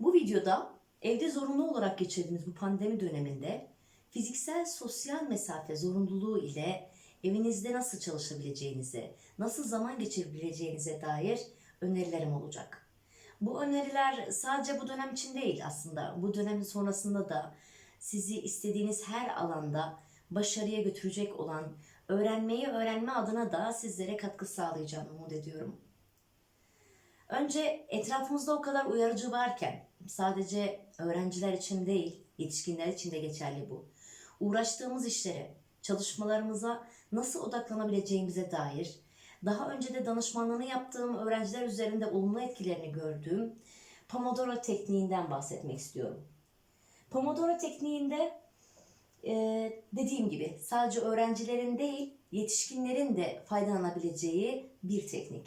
Bu videoda evde zorunlu olarak geçirdiğimiz bu pandemi döneminde fiziksel sosyal mesafe zorunluluğu ile evinizde nasıl çalışabileceğinize, nasıl zaman geçirebileceğinize dair önerilerim olacak. Bu öneriler sadece bu dönem için değil aslında. Bu dönemin sonrasında da sizi istediğiniz her alanda başarıya götürecek olan öğrenmeyi öğrenme adına da sizlere katkı sağlayacağını umut ediyorum. Önce etrafımızda o kadar uyarıcı varken sadece öğrenciler için değil, yetişkinler için de geçerli bu. Uğraştığımız işlere, çalışmalarımıza nasıl odaklanabileceğimize dair daha önce de danışmanlığını yaptığım öğrenciler üzerinde olumlu etkilerini gördüğüm Pomodoro tekniğinden bahsetmek istiyorum. Pomodoro tekniğinde e, dediğim gibi sadece öğrencilerin değil yetişkinlerin de faydalanabileceği bir teknik.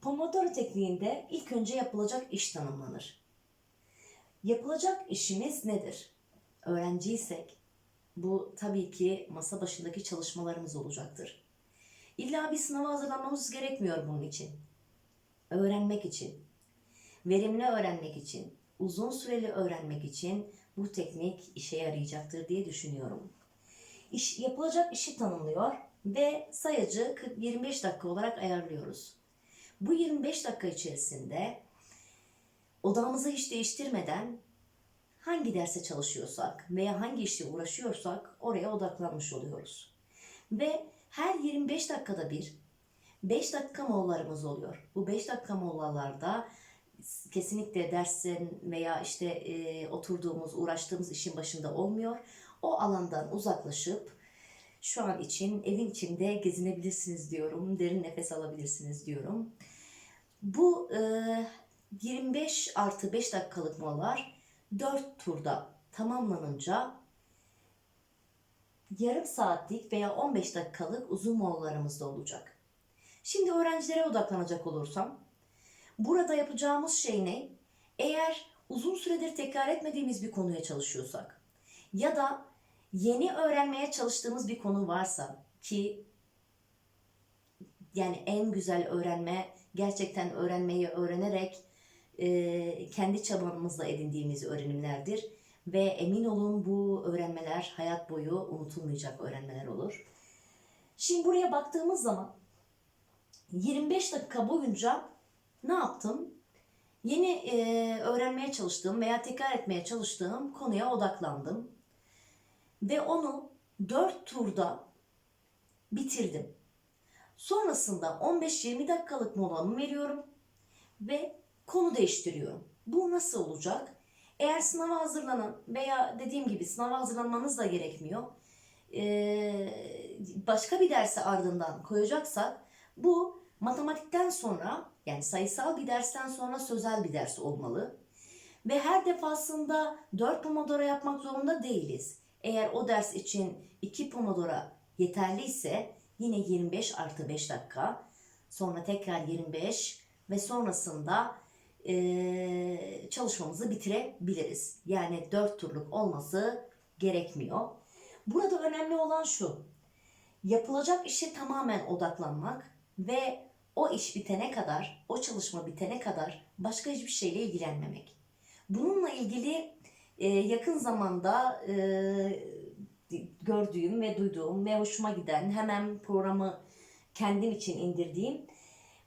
Pomodoro tekniğinde ilk önce yapılacak iş tanımlanır. Yapılacak işimiz nedir? Öğrenciysek bu tabii ki masa başındaki çalışmalarımız olacaktır. İlla bir sınava hazırlanmamız gerekmiyor bunun için. Öğrenmek için, verimli öğrenmek için, uzun süreli öğrenmek için bu teknik işe yarayacaktır diye düşünüyorum. İş, yapılacak işi tanımlıyor ve sayacı 25 dakika olarak ayarlıyoruz. Bu 25 dakika içerisinde odamızı hiç değiştirmeden hangi derse çalışıyorsak veya hangi işle uğraşıyorsak oraya odaklanmış oluyoruz. Ve her 25 dakikada bir 5 dakika molalarımız oluyor. Bu 5 dakika molalarda kesinlikle dersin veya işte e, oturduğumuz, uğraştığımız işin başında olmuyor. O alandan uzaklaşıp şu an için evin içinde gezinebilirsiniz diyorum. Derin nefes alabilirsiniz diyorum. Bu e, 25 artı 5 dakikalık molalar 4 turda tamamlanınca yarım saatlik veya 15 dakikalık uzun molalarımız da olacak. Şimdi öğrencilere odaklanacak olursam, burada yapacağımız şey ne? Eğer uzun süredir tekrar etmediğimiz bir konuya çalışıyorsak ya da yeni öğrenmeye çalıştığımız bir konu varsa ki yani en güzel öğrenme gerçekten öğrenmeyi öğrenerek e, kendi çabamızla edindiğimiz öğrenimlerdir. Ve emin olun bu öğrenmeler hayat boyu unutulmayacak öğrenmeler olur. Şimdi buraya baktığımız zaman 25 dakika boyunca ne yaptım? Yeni e, öğrenmeye çalıştığım veya tekrar etmeye çalıştığım konuya odaklandım. Ve onu 4 turda bitirdim. Sonrasında 15-20 dakikalık molamı veriyorum ve konu değiştiriyorum. Bu nasıl olacak? Eğer sınava hazırlanan veya dediğim gibi sınava hazırlanmanız da gerekmiyor. Başka bir dersi ardından koyacaksak bu matematikten sonra yani sayısal bir dersten sonra sözel bir ders olmalı. Ve her defasında 4 pomodoro yapmak zorunda değiliz. Eğer o ders için 2 pomodoro yeterliyse yine 25 artı 5 dakika. Sonra tekrar 25 ve sonrasında e, çalışmamızı bitirebiliriz. Yani 4 turluk olması gerekmiyor. Burada önemli olan şu. Yapılacak işe tamamen odaklanmak ve o iş bitene kadar, o çalışma bitene kadar başka hiçbir şeyle ilgilenmemek. Bununla ilgili e, yakın zamanda e, gördüğüm ve duyduğum ve hoşuma giden hemen programı kendim için indirdiğim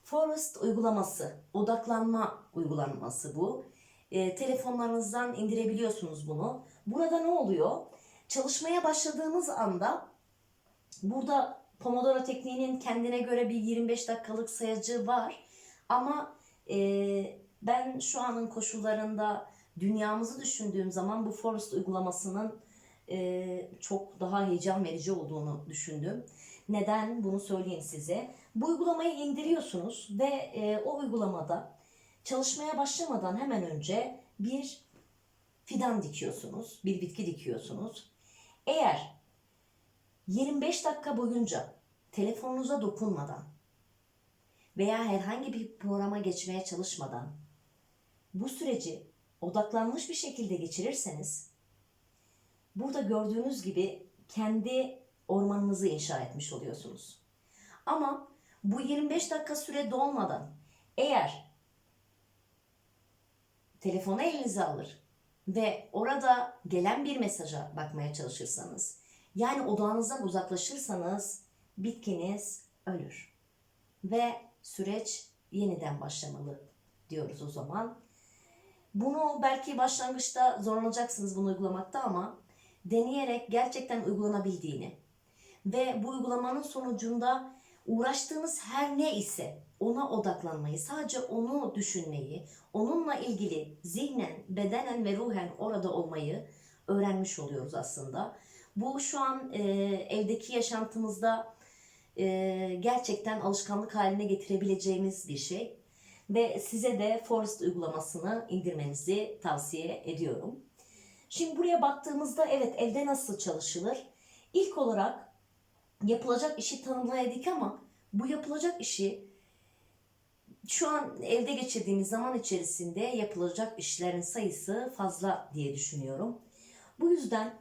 Forest uygulaması, odaklanma uygulaması bu. E, telefonlarınızdan indirebiliyorsunuz bunu. Burada ne oluyor? Çalışmaya başladığımız anda burada Pomodoro tekniğinin kendine göre bir 25 dakikalık sayacı var. Ama e, ben şu anın koşullarında dünyamızı düşündüğüm zaman bu Forest uygulamasının e, çok daha heyecan verici olduğunu düşündüm. Neden? Bunu söyleyeyim size. Bu uygulamayı indiriyorsunuz ve e, o uygulamada çalışmaya başlamadan hemen önce bir fidan dikiyorsunuz, bir bitki dikiyorsunuz. Eğer 25 dakika boyunca telefonunuza dokunmadan veya herhangi bir programa geçmeye çalışmadan bu süreci odaklanmış bir şekilde geçirirseniz burada gördüğünüz gibi kendi ormanınızı inşa etmiş oluyorsunuz. Ama bu 25 dakika süre dolmadan eğer telefonu elinize alır ve orada gelen bir mesaja bakmaya çalışırsanız, yani odağınızdan uzaklaşırsanız bitkiniz ölür. Ve süreç yeniden başlamalı diyoruz o zaman. Bunu belki başlangıçta zorlanacaksınız bunu uygulamakta ama deneyerek gerçekten uygulanabildiğini ve bu uygulamanın sonucunda uğraştığınız her ne ise ona odaklanmayı, sadece onu düşünmeyi, onunla ilgili zihnen, bedenen ve ruhen orada olmayı öğrenmiş oluyoruz aslında. Bu şu an e, evdeki yaşantımızda e, gerçekten alışkanlık haline getirebileceğimiz bir şey. Ve size de Forest uygulamasını indirmenizi tavsiye ediyorum. Şimdi buraya baktığımızda evet evde nasıl çalışılır? İlk olarak yapılacak işi tanımlayadık ama bu yapılacak işi şu an evde geçirdiğimiz zaman içerisinde yapılacak işlerin sayısı fazla diye düşünüyorum. Bu yüzden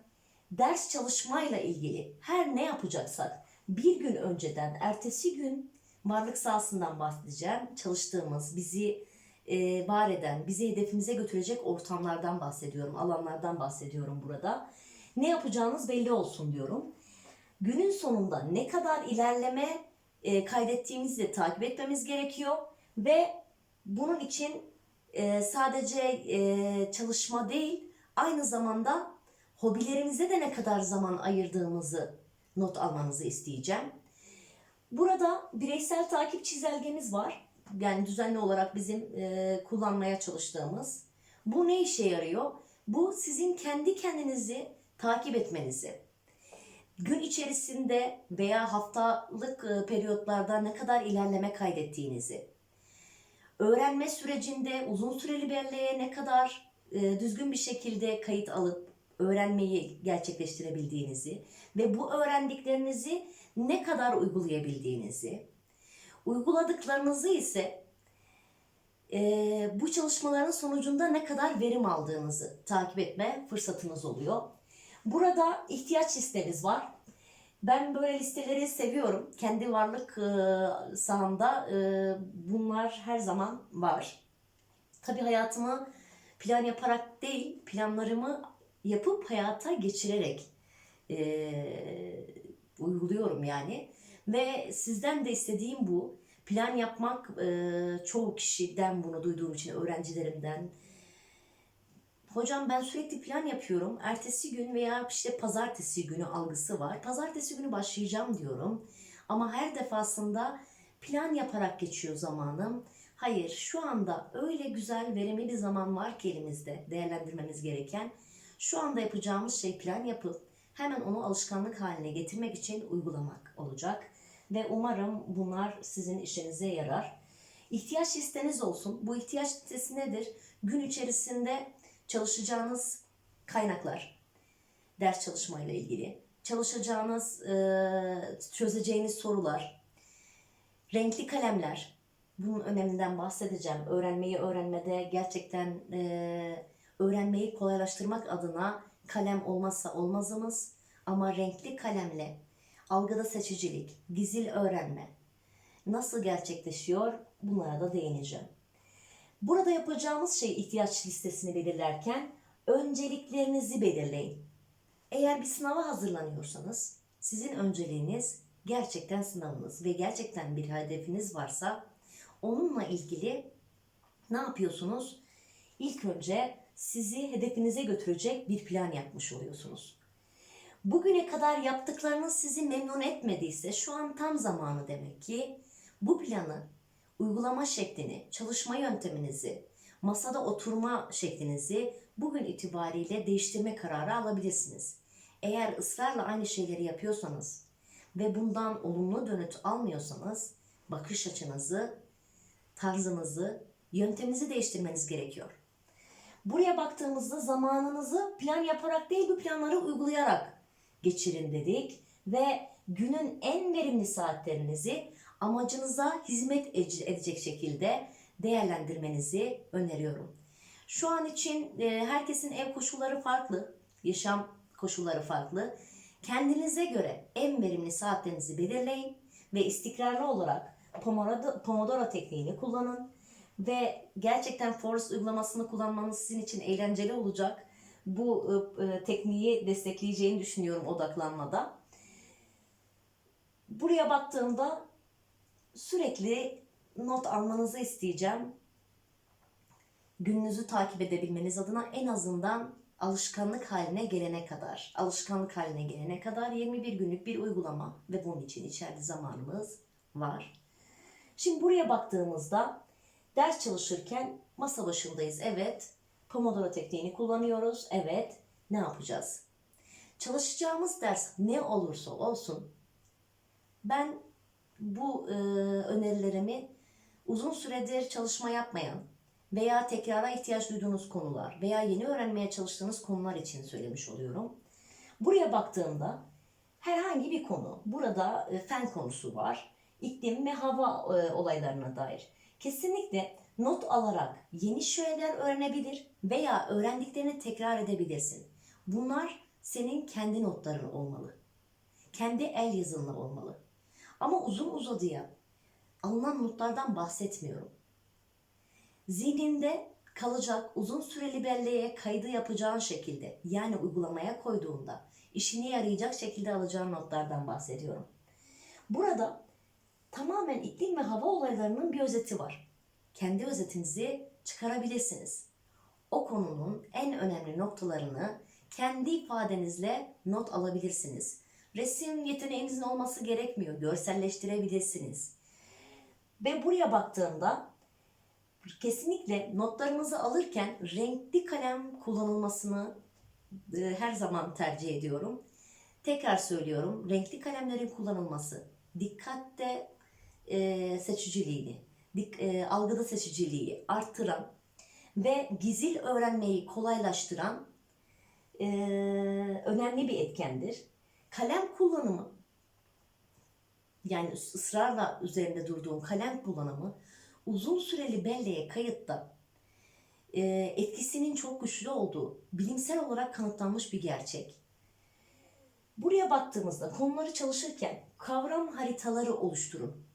ders çalışmayla ilgili her ne yapacaksak bir gün önceden ertesi gün varlık sahasından bahsedeceğim. Çalıştığımız, bizi e, var eden, bizi hedefimize götürecek ortamlardan bahsediyorum, alanlardan bahsediyorum burada. Ne yapacağınız belli olsun diyorum. Günün sonunda ne kadar ilerleme e, kaydettiğimizi de takip etmemiz gerekiyor ve bunun için e, sadece e, çalışma değil, aynı zamanda hobilerimize de ne kadar zaman ayırdığımızı not almanızı isteyeceğim. Burada bireysel takip çizelgemiz var. Yani düzenli olarak bizim e, kullanmaya çalıştığımız. Bu ne işe yarıyor? Bu sizin kendi kendinizi takip etmenizi. Gün içerisinde veya haftalık e, periyotlarda ne kadar ilerleme kaydettiğinizi. Öğrenme sürecinde uzun süreli belleğe ne kadar e, düzgün bir şekilde kayıt alıp öğrenmeyi gerçekleştirebildiğinizi ve bu öğrendiklerinizi ne kadar uygulayabildiğinizi, uyguladıklarınızı ise e, bu çalışmaların sonucunda ne kadar verim aldığınızı takip etme fırsatınız oluyor. Burada ihtiyaç listemiz var. Ben böyle listeleri seviyorum. Kendi varlık e, sahamda e, bunlar her zaman var. Tabii hayatımı plan yaparak değil, planlarımı yapıp hayata geçirerek e, uyguluyorum yani. Ve sizden de istediğim bu. Plan yapmak e, çoğu kişiden bunu duyduğum için öğrencilerimden. Hocam ben sürekli plan yapıyorum. Ertesi gün veya işte pazartesi günü algısı var. Pazartesi günü başlayacağım diyorum. Ama her defasında plan yaparak geçiyor zamanım. Hayır şu anda öyle güzel verimli bir zaman var ki elimizde değerlendirmemiz gereken. Şu anda yapacağımız şey plan yapıp hemen onu alışkanlık haline getirmek için uygulamak olacak. Ve umarım bunlar sizin işinize yarar. İhtiyaç listeniz olsun. Bu ihtiyaç listesi nedir? Gün içerisinde çalışacağınız kaynaklar, ders çalışmayla ilgili, çalışacağınız, e, çözeceğiniz sorular, renkli kalemler, bunun öneminden bahsedeceğim. Öğrenmeyi öğrenmede gerçekten e, öğrenmeyi kolaylaştırmak adına kalem olmazsa olmazımız ama renkli kalemle algıda seçicilik, gizil öğrenme nasıl gerçekleşiyor bunlara da değineceğim. Burada yapacağımız şey ihtiyaç listesini belirlerken önceliklerinizi belirleyin. Eğer bir sınava hazırlanıyorsanız sizin önceliğiniz gerçekten sınavınız ve gerçekten bir hedefiniz varsa onunla ilgili ne yapıyorsunuz? İlk önce sizi hedefinize götürecek bir plan yapmış oluyorsunuz. Bugüne kadar yaptıklarınız sizi memnun etmediyse şu an tam zamanı demek ki bu planı uygulama şeklini, çalışma yönteminizi, masada oturma şeklinizi bugün itibariyle değiştirme kararı alabilirsiniz. Eğer ısrarla aynı şeyleri yapıyorsanız ve bundan olumlu dönüt almıyorsanız bakış açınızı, tarzınızı, yönteminizi değiştirmeniz gerekiyor. Buraya baktığımızda zamanınızı plan yaparak değil bu planları uygulayarak geçirin dedik ve günün en verimli saatlerinizi amacınıza hizmet edecek şekilde değerlendirmenizi öneriyorum. Şu an için e, herkesin ev koşulları farklı, yaşam koşulları farklı. Kendinize göre en verimli saatlerinizi belirleyin ve istikrarlı olarak Pomodoro, tekniğini kullanın ve gerçekten Forest uygulamasını kullanmanız sizin için eğlenceli olacak. Bu e, e, tekniği destekleyeceğini düşünüyorum odaklanmada. Buraya baktığımda sürekli not almanızı isteyeceğim. Gününüzü takip edebilmeniz adına en azından alışkanlık haline gelene kadar, alışkanlık haline gelene kadar 21 günlük bir uygulama ve bunun için içeride zamanımız var. Şimdi buraya baktığımızda ders çalışırken masa başındayız. Evet. Pomodoro tekniğini kullanıyoruz. Evet. Ne yapacağız? Çalışacağımız ders ne olursa olsun ben bu e, önerilerimi uzun süredir çalışma yapmayan veya tekrara ihtiyaç duyduğunuz konular veya yeni öğrenmeye çalıştığınız konular için söylemiş oluyorum. Buraya baktığımda herhangi bir konu, burada e, fen konusu var, iklim ve hava e, olaylarına dair. Kesinlikle not alarak yeni şeyler öğrenebilir veya öğrendiklerini tekrar edebilirsin. Bunlar senin kendi notların olmalı. Kendi el yazınla olmalı. Ama uzun uzadıya alınan notlardan bahsetmiyorum. Zihninde kalacak uzun süreli belleğe kaydı yapacağın şekilde yani uygulamaya koyduğunda işine yarayacak şekilde alacağın notlardan bahsediyorum. Burada tamamen iklim ve hava olaylarının bir özeti var. Kendi özetinizi çıkarabilirsiniz. O konunun en önemli noktalarını kendi ifadenizle not alabilirsiniz. Resim yeteneğinizin olması gerekmiyor. Görselleştirebilirsiniz. Ve buraya baktığımda kesinlikle notlarınızı alırken renkli kalem kullanılmasını e, her zaman tercih ediyorum. Tekrar söylüyorum. Renkli kalemlerin kullanılması dikkatte e, seçiciliğini, dik, e, algıda seçiciliği arttıran ve gizil öğrenmeyi kolaylaştıran e, önemli bir etkendir. Kalem kullanımı yani ısrarla üzerinde durduğum kalem kullanımı uzun süreli belleğe kayıtta e, etkisinin çok güçlü olduğu bilimsel olarak kanıtlanmış bir gerçek. Buraya baktığımızda konuları çalışırken kavram haritaları oluşturun.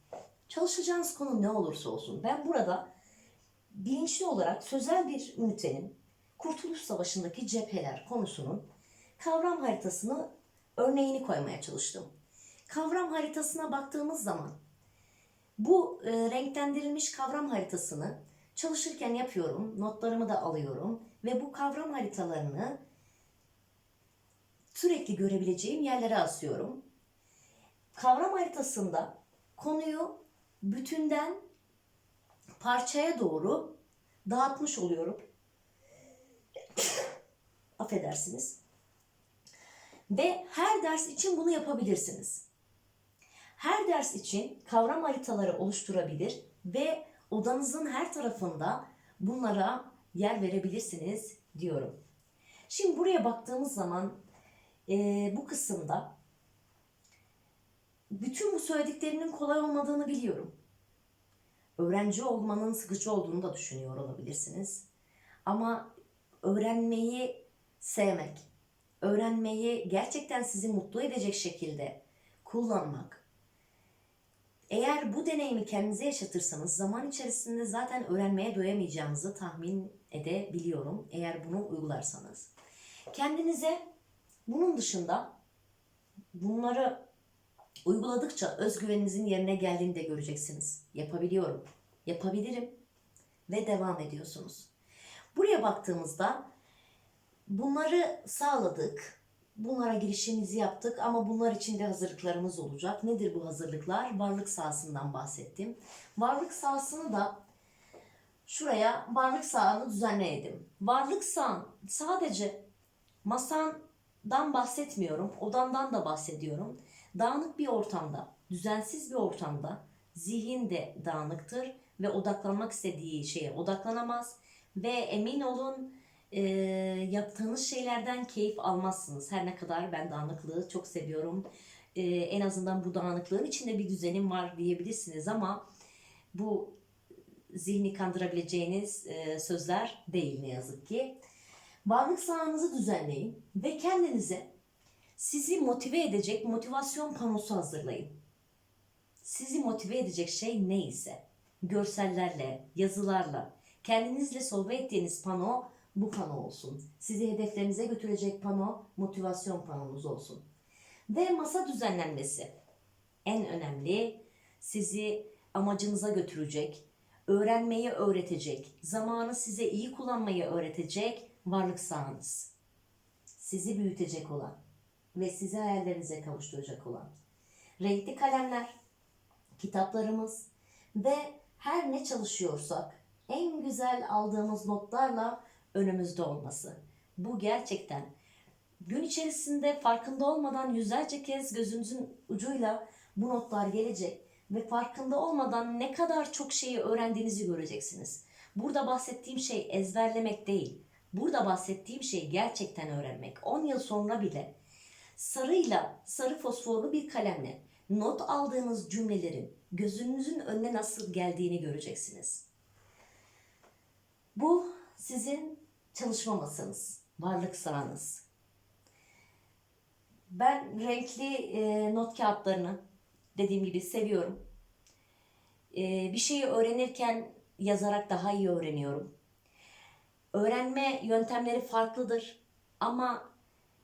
Çalışacağınız konu ne olursa olsun. Ben burada bilinçli olarak sözel bir ünitenin Kurtuluş Savaşı'ndaki cepheler konusunun kavram haritasını örneğini koymaya çalıştım. Kavram haritasına baktığımız zaman bu e, renklendirilmiş kavram haritasını çalışırken yapıyorum, notlarımı da alıyorum ve bu kavram haritalarını sürekli görebileceğim yerlere asıyorum. Kavram haritasında konuyu bütünden parçaya doğru dağıtmış oluyorum. Affedersiniz. Ve her ders için bunu yapabilirsiniz. Her ders için kavram haritaları oluşturabilir ve odanızın her tarafında bunlara yer verebilirsiniz diyorum. Şimdi buraya baktığımız zaman e, bu kısımda bütün bu söylediklerinin kolay olmadığını biliyorum. Öğrenci olmanın sıkıcı olduğunu da düşünüyor olabilirsiniz. Ama öğrenmeyi sevmek, öğrenmeyi gerçekten sizi mutlu edecek şekilde kullanmak. Eğer bu deneyimi kendinize yaşatırsanız zaman içerisinde zaten öğrenmeye doyamayacağınızı tahmin edebiliyorum eğer bunu uygularsanız. Kendinize bunun dışında bunları uyguladıkça özgüveninizin yerine geldiğini de göreceksiniz. Yapabiliyorum, yapabilirim ve devam ediyorsunuz. Buraya baktığımızda bunları sağladık. Bunlara girişimizi yaptık ama bunlar için de hazırlıklarımız olacak. Nedir bu hazırlıklar? Varlık sahasından bahsettim. Varlık sahasını da şuraya varlık sahanı düzenleyelim. Varlık sahan sadece masandan bahsetmiyorum, odandan da bahsediyorum. Dağınık bir ortamda, düzensiz bir ortamda zihin de dağınıktır ve odaklanmak istediği şeye odaklanamaz ve emin olun e, yaptığınız şeylerden keyif almazsınız. Her ne kadar ben dağınıklığı çok seviyorum. E, en azından bu dağınıklığın içinde bir düzenim var diyebilirsiniz ama bu zihni kandırabileceğiniz e, sözler değil ne yazık ki. Varlık sahanızı düzenleyin ve kendinize sizi motive edecek motivasyon panosu hazırlayın. Sizi motive edecek şey neyse görsellerle, yazılarla, kendinizle sohbet ettiğiniz pano bu pano olsun. Sizi hedeflerinize götürecek pano, motivasyon panomuz olsun. Ve masa düzenlenmesi. En önemli sizi amacınıza götürecek, öğrenmeyi öğretecek, zamanı size iyi kullanmayı öğretecek varlık sahanız. Sizi büyütecek olan ve sizi hayallerinize kavuşturacak olan. Renkli kalemler, kitaplarımız ve her ne çalışıyorsak en güzel aldığımız notlarla önümüzde olması. Bu gerçekten gün içerisinde farkında olmadan yüzlerce kez gözünüzün ucuyla bu notlar gelecek ve farkında olmadan ne kadar çok şeyi öğrendiğinizi göreceksiniz. Burada bahsettiğim şey ezberlemek değil. Burada bahsettiğim şey gerçekten öğrenmek. 10 yıl sonra bile sarıyla, sarı fosforlu bir kalemle not aldığınız cümlelerin gözünüzün önüne nasıl geldiğini göreceksiniz. Bu sizin çalışma masanız, varlık sahanız. Ben renkli e, not kağıtlarını dediğim gibi seviyorum. E, bir şeyi öğrenirken yazarak daha iyi öğreniyorum. Öğrenme yöntemleri farklıdır ama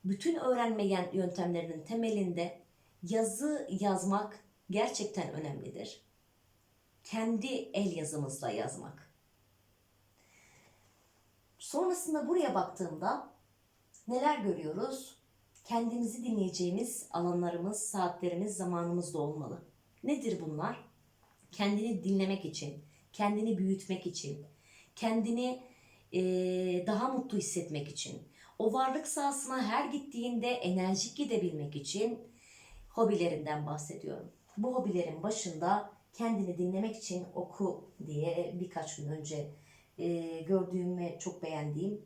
bütün öğrenme yön- yöntemlerinin temelinde yazı yazmak gerçekten önemlidir. Kendi el yazımızla yazmak. Sonrasında buraya baktığımda neler görüyoruz? Kendimizi dinleyeceğimiz alanlarımız, saatlerimiz, zamanımız da olmalı. Nedir bunlar? Kendini dinlemek için, kendini büyütmek için, kendini eee, daha mutlu hissetmek için, o varlık sahasına her gittiğinde enerjik gidebilmek için hobilerinden bahsediyorum. Bu hobilerin başında kendini dinlemek için oku diye birkaç gün önce e, gördüğüm ve çok beğendiğim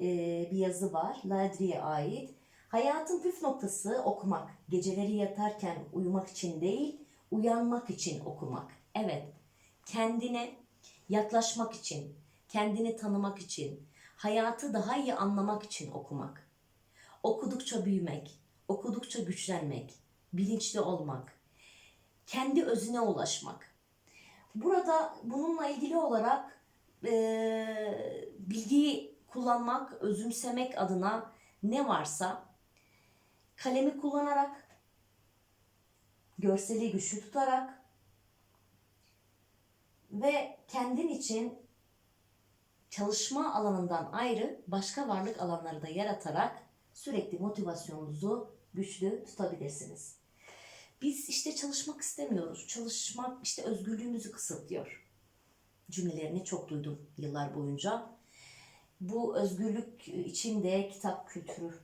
e, bir yazı var. Ladri'ye ait. Hayatın püf noktası okumak. Geceleri yatarken uyumak için değil, uyanmak için okumak. Evet, kendine yaklaşmak için, kendini tanımak için, hayatı daha iyi anlamak için okumak. Okudukça büyümek, okudukça güçlenmek, bilinçli olmak, kendi özüne ulaşmak. Burada bununla ilgili olarak eee, bilgiyi kullanmak, özümsemek adına ne varsa kalemi kullanarak, görseli güçlü tutarak ve kendin için çalışma alanından ayrı başka varlık alanları da yaratarak sürekli motivasyonunuzu güçlü tutabilirsiniz. Biz işte çalışmak istemiyoruz. Çalışmak işte özgürlüğümüzü kısıtlıyor. Cümlelerini çok duydum yıllar boyunca. Bu özgürlük içinde kitap kültürü,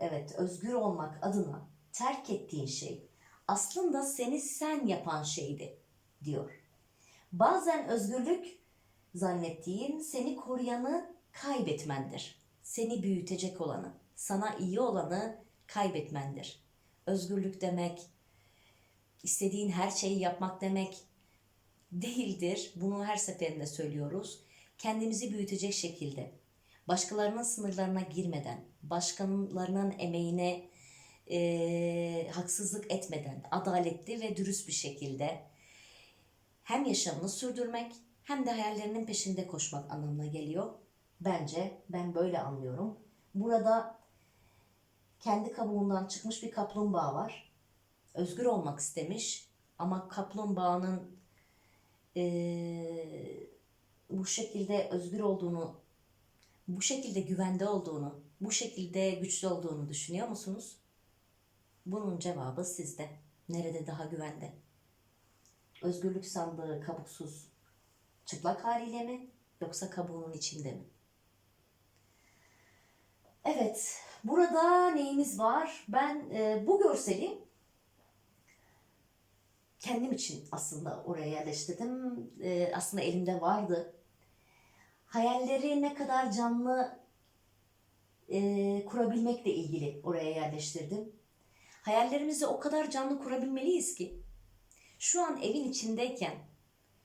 evet özgür olmak adına terk ettiğin şey aslında seni sen yapan şeydi diyor. Bazen özgürlük zannettiğin seni koruyanı kaybetmendir. Seni büyütecek olanı, sana iyi olanı kaybetmendir. Özgürlük demek, istediğin her şeyi yapmak demek değildir. Bunu her seferinde söylüyoruz. Kendimizi büyütecek şekilde, başkalarının sınırlarına girmeden, başkalarının emeğine eee, haksızlık etmeden, adaletli ve dürüst bir şekilde hem yaşamını sürdürmek hem de hayallerinin peşinde koşmak anlamına geliyor. Bence ben böyle anlıyorum. Burada kendi kabuğundan çıkmış bir kaplumbağa var. Özgür olmak istemiş ama kaplumbağanın eee, bu şekilde özgür olduğunu, bu şekilde güvende olduğunu, bu şekilde güçlü olduğunu düşünüyor musunuz? Bunun cevabı sizde. Nerede daha güvende? Özgürlük sandığı kabuksuz, çıplak haliyle mi yoksa kabuğunun içinde mi? Evet, burada neyimiz var? Ben e, bu görseli kendim için aslında oraya yerleştirdim. E, aslında elimde vardı. Hayalleri ne kadar canlı e, kurabilmekle ilgili oraya yerleştirdim. Hayallerimizi o kadar canlı kurabilmeliyiz ki şu an evin içindeyken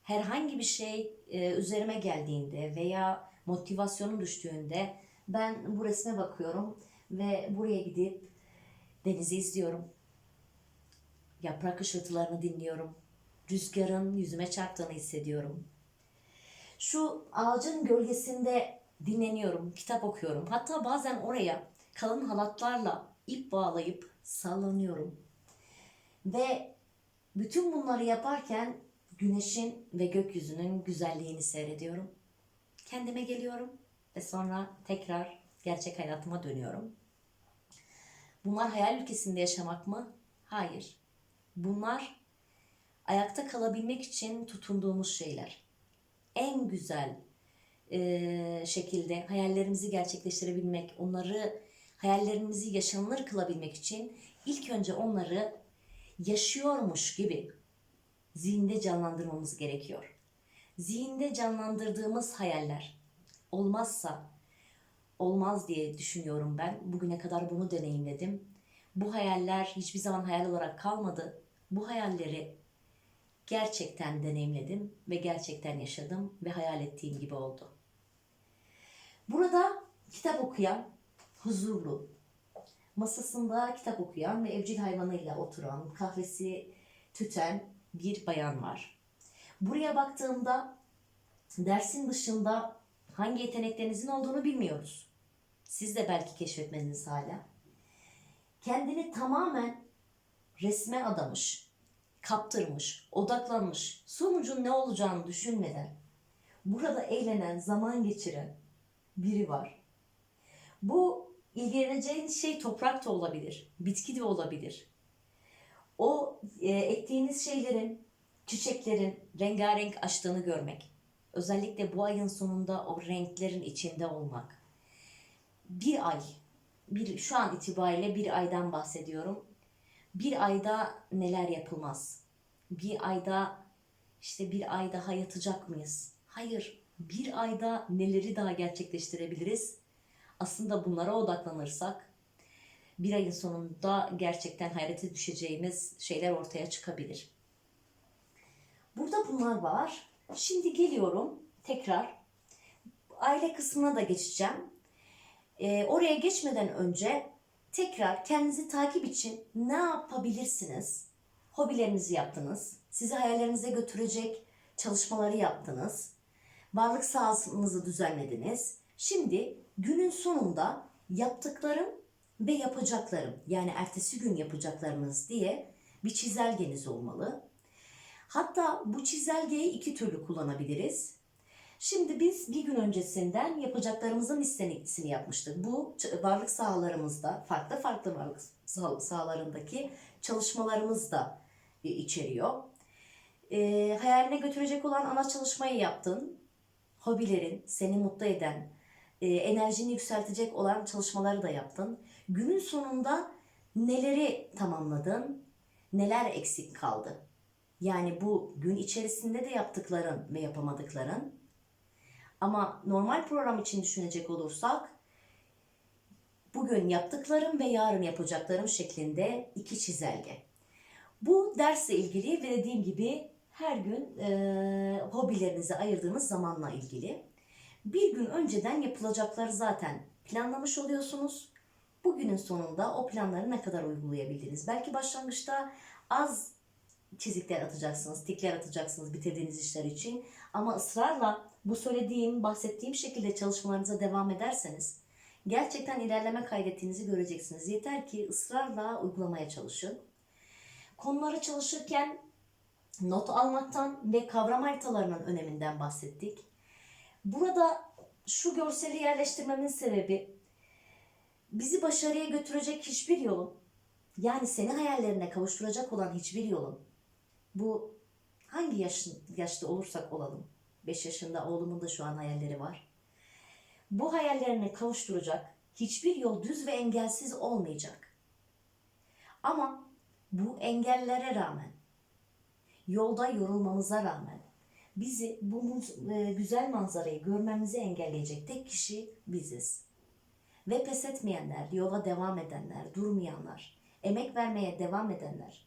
herhangi bir şey e, üzerime geldiğinde veya motivasyonum düştüğünde ben bu resme bakıyorum ve buraya gidip denizi izliyorum. Yaprak ışıltılarını dinliyorum. rüzgarın yüzüme çarptığını hissediyorum. Şu ağacın gölgesinde dinleniyorum, kitap okuyorum. Hatta bazen oraya kalın halatlarla ip bağlayıp sallanıyorum. Ve bütün bunları yaparken güneşin ve gökyüzünün güzelliğini seyrediyorum. Kendime geliyorum ve sonra tekrar gerçek hayatıma dönüyorum. Bunlar hayal ülkesinde yaşamak mı? Hayır. Bunlar ayakta kalabilmek için tutunduğumuz şeyler. En güzel eee, şekilde hayallerimizi gerçekleştirebilmek, onları hayallerimizi yaşanılır kılabilmek için ilk önce onları yaşıyormuş gibi zihinde canlandırmamız gerekiyor. Zihinde canlandırdığımız hayaller olmazsa olmaz diye düşünüyorum ben. Bugüne kadar bunu deneyimledim. Bu hayaller hiçbir zaman hayal olarak kalmadı. Bu hayalleri gerçekten deneyimledim ve gerçekten yaşadım ve hayal ettiğim gibi oldu. Burada kitap okuyan, huzurlu, masasında kitap okuyan ve evcil hayvanıyla oturan, kahvesi tüten bir bayan var. Buraya baktığımda dersin dışında hangi yeteneklerinizin olduğunu bilmiyoruz. Siz de belki keşfetmediniz hala. Kendini tamamen resme adamış, kaptırmış, odaklanmış, sonucun ne olacağını düşünmeden burada eğlenen, zaman geçiren biri var. Bu ilgileneceğiniz şey toprak da olabilir, bitki de olabilir. O e, ektiğiniz şeylerin, çiçeklerin rengarenk açtığını görmek. Özellikle bu ayın sonunda o renklerin içinde olmak. Bir ay, bir şu an itibariyle bir aydan bahsediyorum. Bir ayda neler yapılmaz? Bir ayda işte bir ay daha yatacak mıyız? Hayır. Bir ayda neleri daha gerçekleştirebiliriz? Aslında bunlara odaklanırsak bir ayın sonunda gerçekten hayrete düşeceğimiz şeyler ortaya çıkabilir. Burada bunlar var. Şimdi geliyorum tekrar aile kısmına da geçeceğim. Ee, oraya geçmeden önce tekrar kendinizi takip için ne yapabilirsiniz? Hobilerinizi yaptınız. Sizi hayallerinize götürecek çalışmaları yaptınız. Varlık sahasınızı düzenlediniz. Şimdi günün sonunda yaptıklarım ve yapacaklarım yani ertesi gün yapacaklarınız diye bir çizelgeniz olmalı. Hatta bu çizelgeyi iki türlü kullanabiliriz. Şimdi biz bir gün öncesinden yapacaklarımızın listesini yapmıştık. Bu varlık sahalarımızda, farklı farklı varlık sah- sahalarındaki çalışmalarımız da e, içeriyor. E, hayaline götürecek olan ana çalışmayı yaptın. Hobilerin, seni mutlu eden, e, enerjini yükseltecek olan çalışmaları da yaptın. Günün sonunda neleri tamamladın, neler eksik kaldı? Yani bu gün içerisinde de yaptıkların ve yapamadıkların. Ama normal program için düşünecek olursak bugün yaptıklarım ve yarın yapacaklarım şeklinde iki çizelge. Bu dersle ilgili ve dediğim gibi her gün e, hobilerinize ayırdığınız zamanla ilgili. Bir gün önceden yapılacakları zaten planlamış oluyorsunuz. Bugünün sonunda o planları ne kadar uygulayabildiniz? Belki başlangıçta az çizikler atacaksınız, tikler atacaksınız bitirdiğiniz işler için. Ama ısrarla bu söylediğim, bahsettiğim şekilde çalışmalarınıza devam ederseniz gerçekten ilerleme kaydettiğinizi göreceksiniz. Yeter ki ısrarla uygulamaya çalışın. Konuları çalışırken not almaktan ve kavram haritalarının öneminden bahsettik. Burada şu görseli yerleştirmemin sebebi bizi başarıya götürecek hiçbir yolun yani seni hayallerine kavuşturacak olan hiçbir yolun bu hangi yaş, yaşta olursak olalım 5 yaşında oğlumun da şu an hayalleri var. Bu hayallerine kavuşturacak hiçbir yol düz ve engelsiz olmayacak. Ama bu engellere rağmen, yolda yorulmamıza rağmen bizi bu e, güzel manzarayı görmemizi engelleyecek tek kişi biziz. Ve pes etmeyenler, yola devam edenler, durmayanlar, emek vermeye devam edenler.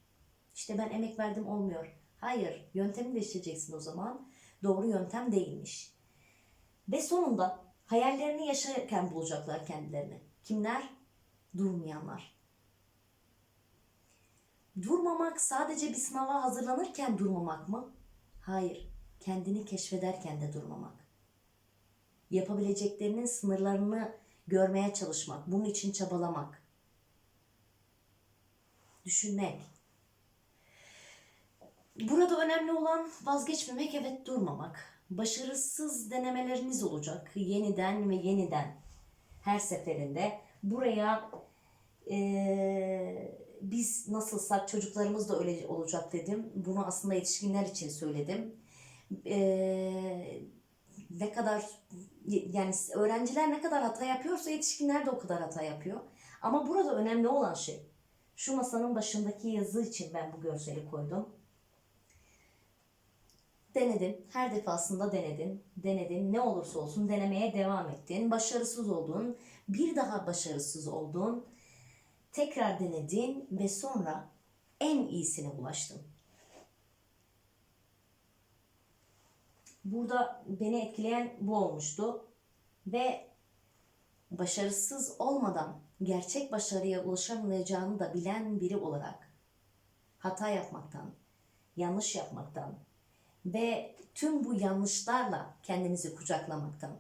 İşte ben emek verdim olmuyor. Hayır, yöntemi değiştireceksin o zaman. Doğru yöntem değilmiş. Ve sonunda hayallerini yaşarken bulacaklar kendilerini. Kimler? Durmayanlar. Durmamak sadece bir sınava hazırlanırken durmamak mı? Hayır. Kendini keşfederken de durmamak. Yapabileceklerinin sınırlarını görmeye çalışmak, bunun için çabalamak. Düşünmek. Burada önemli olan vazgeçmemek, evet durmamak. Başarısız denemeleriniz olacak. Yeniden ve yeniden. Her seferinde. Buraya eee, biz nasılsak çocuklarımız da öyle olacak dedim. Bunu aslında yetişkinler için söyledim. Eee, ne kadar yani öğrenciler ne kadar hata yapıyorsa yetişkinler de o kadar hata yapıyor. Ama burada önemli olan şey şu masanın başındaki yazı için ben bu görseli koydum. Denedin. Her defasında denedin. Denedin. Ne olursa olsun denemeye devam ettin. Başarısız oldun. Bir daha başarısız oldun. Tekrar denedin ve sonra en iyisine ulaştın. Burada beni etkileyen bu olmuştu. Ve başarısız olmadan gerçek başarıya ulaşamayacağını da bilen biri olarak hata yapmaktan, yanlış yapmaktan ve tüm bu yanlışlarla kendinizi kucaklamaktan